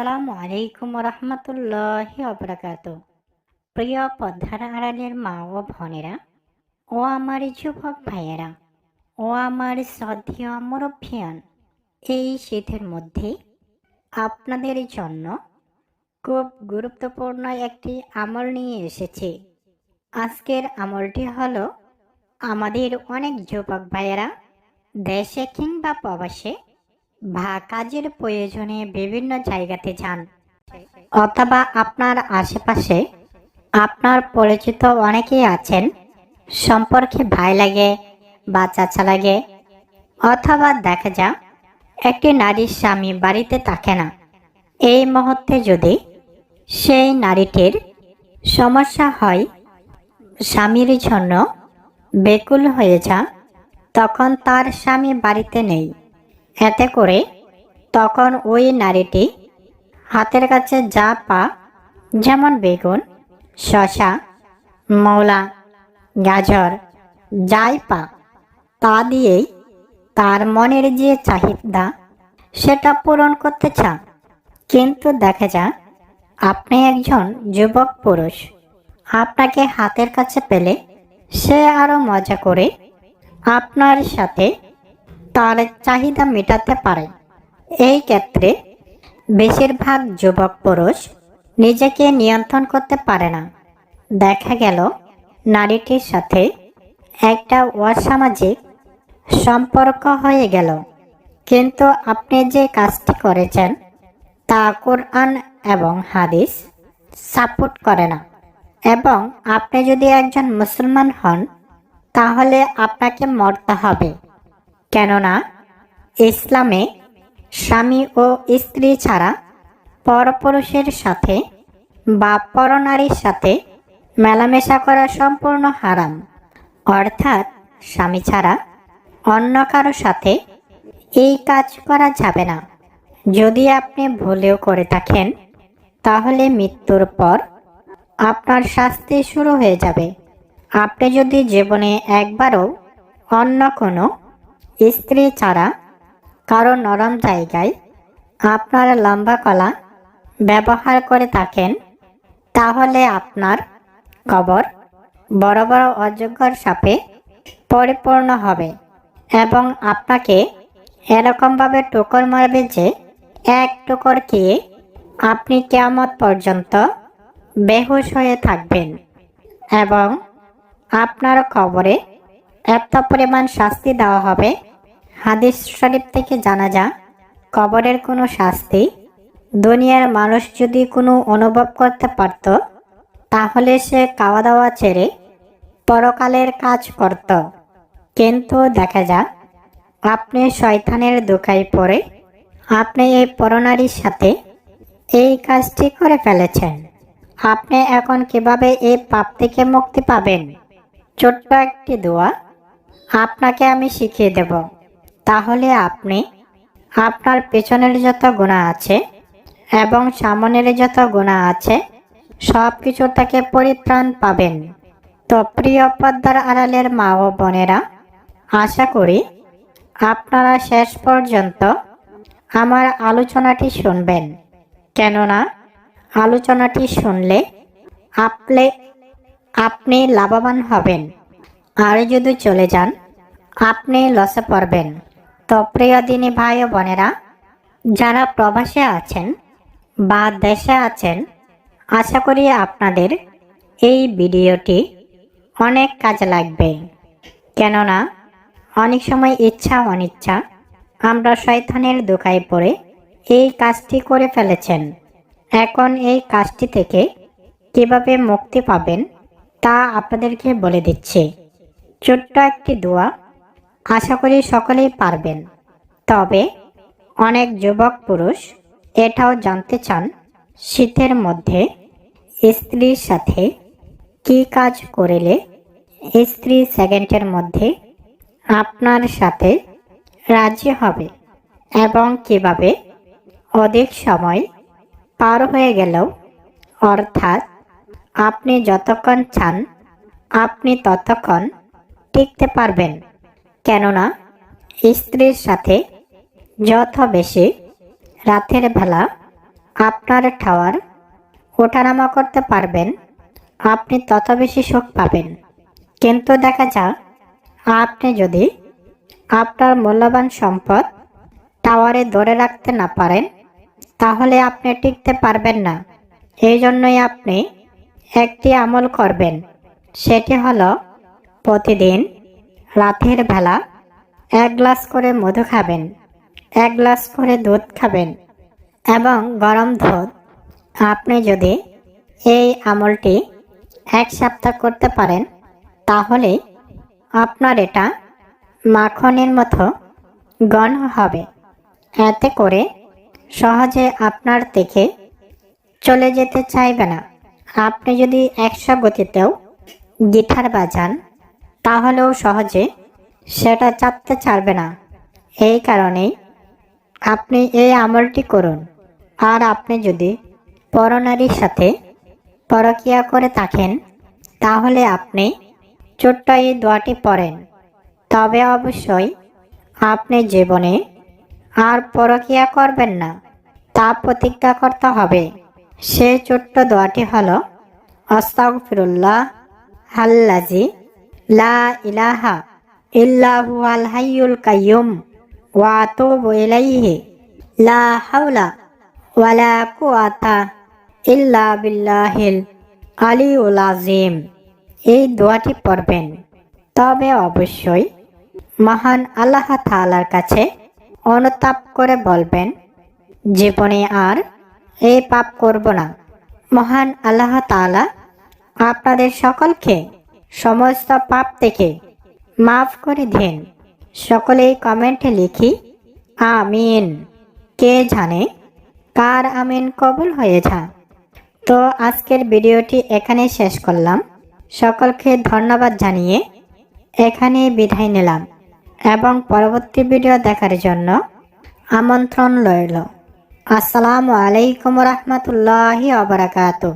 আসসালামু আলাইকুম রহমতুল্লাহ অবরাকাত প্রিয় পদ্মার আড়ালের মা ও বোনেরা, ও আমার যুবক ভাইয়েরা, ও আমার শ্রদ্ধেয় মুরব্বিয়ান, এই শীতের মধ্যে আপনাদের জন্য খুব গুরুত্বপূর্ণ একটি আমল নিয়ে এসেছি। আজকের আমলটি হল আমাদের অনেক যুবক ভাইয়েরা দেশে কিংবা প্রবাসে বা কাজের প্রয়োজনে বিভিন্ন জায়গাতে যান, অথবা আপনার আশেপাশে আপনার পরিচিত অনেকেই আছেন, সম্পর্কে ভাই লাগে বা চাচা লাগে, অথবা দেখা যা একটি নারীর স্বামী বাড়িতে থাকে না। এই মুহূর্তে যদি সেই নারীটির সমস্যা হয় স্বামীর জন্য বেকুল হয়ে যা, তখন তার স্বামী বাড়িতে নেই। এতে করে তখন ওই নারীটি হাতের কাছে যা পা, যেমন বেগুন শশা মৌলা, গাজর, যাই পা, তা দিয়েই তার মনের যে চাহিদা, সেটা পূরণ করতে চান। কিন্তু দেখা যাক, আপনি একজন যুবক পুরুষ, আপনাকে হাতের কাছে পেলে সে আরও মজা করে আপনার সাথে তার চাহিদা মেটাতে পারে। এই ক্ষেত্রে বেশিরভাগ যুবক পুরুষ নিজেকে নিয়ন্ত্রণ করতে পারে না। দেখা গেল, নারীটির সাথে একটা অসামাজিক সম্পর্ক হয়ে গেল। কিন্তু আপনি যে কাজটি করেছেন, তা কোরআন এবং হাদিস সাপোর্ট করে না। এবং আপনি যদি একজন মুসলমান হন, তাহলে আপনাকে মরতে হবে। কেননা ইসলামে স্বামী ও স্ত্রী ছাড়া পরপুরুষের সাথে বা পরনারীর সাথে মেলামেশা করা সম্পূর্ণ হারাম। অর্থাৎ স্বামী ছাড়া অন্য কারও সাথে এই কাজ করা যাবে না। যদি আপনি ভুলেও করে থাকেন, তাহলে মৃত্যুর পর আপনার শাস্তি শুরু হয়ে যাবে। আপনি যদি জীবনে একবারও অন্য কোনো স্ত্রী ছাড়া কারও নরম জায়গায় আপনার লম্বা কলা ব্যবহার করে থাকেন, তাহলে আপনার কবর বড় বড় অযোগ্যর সাপে পরিপূর্ণ হবে এবং আপনাকে এরকমভাবে টুকর মারবে যে এক টুকর খেয়ে আপনি কেয়ামত পর্যন্ত বেহুশ হয়ে থাকবেন এবং আপনার কবরে এত পরিমাণ শাস্তি দেওয়া হবে হাদিস শরীফ থেকে জানা যা, কবরের কোনো শাস্তি, দুনিয়ার মানুষ যদি কোনো অনুভব করতে পারত, তাহলে সে খাওয়া দাওয়া ছেড়ে পরকালের কাজ করত। কিন্তু দেখা যাক, আপনি শয়তানের দোকায় পড়ে আপনি এই পরনারীর সাথে এই কাজটি করে ফেলেছেন। আপনি এখন কীভাবে এই পাপ থেকে মুক্তি পাবেন? ছোট্ট একটি দোয়া আপনাকে আমি শিখিয়ে দেব। তাহলে আপনি আপনার পেছনের যত গুণা আছে এবং সামনের যত গুণা আছে সব কিছু থেকে পরিত্রাণ পাবেন। তো প্রিয় পদ্মার আড়ালের মা ও বোনেরা, আশা করি আপনারা শেষ পর্যন্ত আমার আলোচনাটি শুনবেন। কেননা আলোচনাটি শুনলে আপলে আপনি লাভবান হবেন। আর যদি চলে যান, আপনি লসে পড়বেন। তো প্রিয় ভাই ও বোনেরা, যারা প্রবাসে আছেন বা দেশে আছেন, আশা করি আপনাদের এই ভিডিওটি অনেক কাজে লাগবে। কেননা, অনেক সময় ইচ্ছা, অনিচ্ছা, আমরা শয়তানের দোকায় পড়ে এই কাজটি করে ফেলেছেন। এখন এই কাজটি থেকে কীভাবে মুক্তি পাবেন তা আপনাদেরকে বলে দিচ্ছি। ছোট্ট একটি দোয়া আশা করি সকলেই পারবেন। তবে অনেক যুবক পুরুষ এটাও জানতে চান, শীতের মধ্যে স্ত্রীর সাথে কি কাজ করিলে স্ত্রী সেকেন্ডের মধ্যে আপনার সাথে রাজি হবে এবং কীভাবে অধিক সময় পার হয়ে গেলেও, অর্থাৎ আপনি যতক্ষণ চান, আপনি ততক্ষণ টিকতে পারবেন। কেননা স্ত্রীর সাথে যত বেশি রাতের বেলা আপনার টাওয়ার ওঠানামা করতে পারবেন, আপনি তত বেশি সুখ পাবেন। কিন্তু দেখা যাক, আপনি যদি আপনার মূল্যবান সম্পদ টাওয়ারে ধরে রাখতে না পারেন, তাহলে আপনি টিকতে পারবেন না। এই জন্যই আপনি একটি আমল করবেন, সেটি হলো প্রতিদিন রাতের বেলা এক গ্লাস করে মধু খাবেন, এক গ্লাস করে দুধ খাবেন এবং গরম দুধ। আপনি যদি এই আমলটি এক সপ্তাহ করতে পারেন, তাহলে আপনার এটা মাখনের মতো ঘন হবে। এতে করে সহজে আপনার থেকে চলে যেতে চাইবে না। আপনি যদি একশো গতিতেও গিটার বাজান তাহলেও সহজে সেটা চাপতে ছাড়বে না। এই কারণেই আপনি এই আমলটি করুন। আর আপনি যদি পরনারীর সাথে পরকিয়া করে থাকেন, তাহলে আপনি ছোট্ট এই দোয়াটি পড়েন। তবে অবশ্যই আপনি জীবনে আর পরকিয়া করবেন না, তা প্রতিজ্ঞা করতে হবে। সে ছোট্ট দোয়াটি হলো, আস্তাগফিরুল্লাহ আল্লাজি লা ইলাহা কাইয়ুম ওয়া লা হাওলা ওয়ালা ইল্লা বিল্লাহিল এই দোয়াটি পড়বেন। তবে অবশ্যই মহান আল্লাহ তাআলার কাছে অনুতাপ করে বলবেন, জীবনে আর এই পাপ করব না। মহান আল্লাহ তাআলা আপনাদের সকলকে সমস্ত পাপ থেকে মাফ করে দিন। সকলেই কমেন্টে লিখি, আমিন। কে জানে কার আমিন কবুল হয়েছে? তো আজকের ভিডিওটি এখানে শেষ করলাম। সকলকে ধন্যবাদ জানিয়ে এখানে বিদায় নিলাম এবং পরবর্তী ভিডিও দেখার জন্য আমন্ত্রণ রইল। আসসালামু আলাইকুম রহমতুল্লাহি অবরাকাতু